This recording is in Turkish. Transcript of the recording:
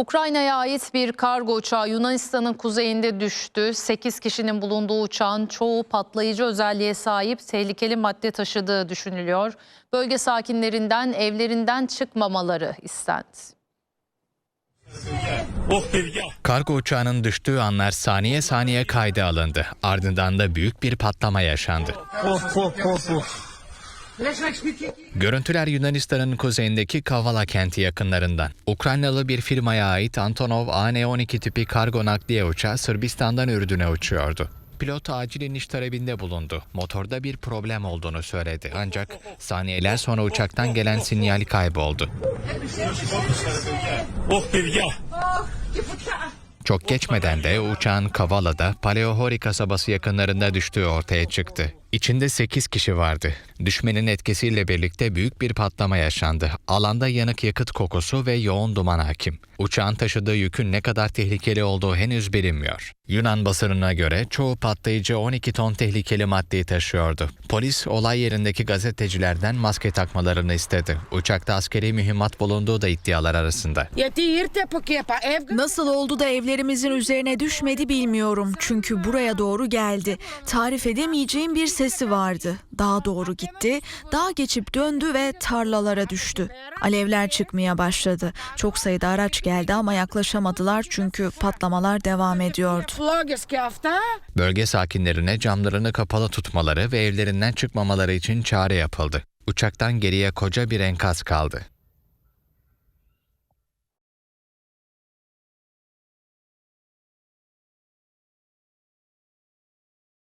Ukrayna'ya ait bir kargo uçağı Yunanistan'ın kuzeyinde düştü. 8 kişinin bulunduğu uçağın çoğu patlayıcı özelliğe sahip tehlikeli madde taşıdığı düşünülüyor. Bölge sakinlerinden evlerinden çıkmamaları istendi. Kargo uçağının düştüğü anlar saniye saniye kayda alındı. Ardından da büyük bir patlama yaşandı. Görüntüler Yunanistan'ın kuzeyindeki Kavala kenti yakınlarından. Ukraynalı bir firmaya ait Antonov AN-12 tipi kargo nakliye uçağı Sırbistan'dan Ürdün'e uçuyordu. Pilot acil iniş talebinde bulundu. Motorda bir problem olduğunu söyledi. Ancak saniyeler sonra uçaktan gelen sinyal kayboldu. Çok geçmeden de uçağın Kavala'da Paleohori kasabası yakınlarında düştüğü ortaya çıktı. İçinde 8 kişi vardı. Düşmenin etkisiyle birlikte büyük bir patlama yaşandı. Alanda yanık yakıt kokusu ve yoğun duman hakim. Uçağın taşıdığı yükün ne kadar tehlikeli olduğu henüz bilinmiyor. Yunan basınına göre çoğu patlayıcı 12 ton tehlikeli maddeyi taşıyordu. Polis olay yerindeki gazetecilerden maske takmalarını istedi. Uçakta askeri mühimmat bulunduğu da iddialar arasında. Nasıl oldu da evlerimizin üzerine düşmedi bilmiyorum. Çünkü buraya doğru geldi. Tarif edemeyeceğim bir sesi vardı. Dağa doğru gitti, dağ geçip döndü ve tarlalara düştü. Alevler çıkmaya başladı. Çok sayıda araç geldi ama yaklaşamadılar çünkü patlamalar devam ediyordu. Bölge sakinlerine camlarını kapalı tutmaları ve evlerinden çıkmamaları için çağrı yapıldı. Uçaktan geriye koca bir enkaz kaldı.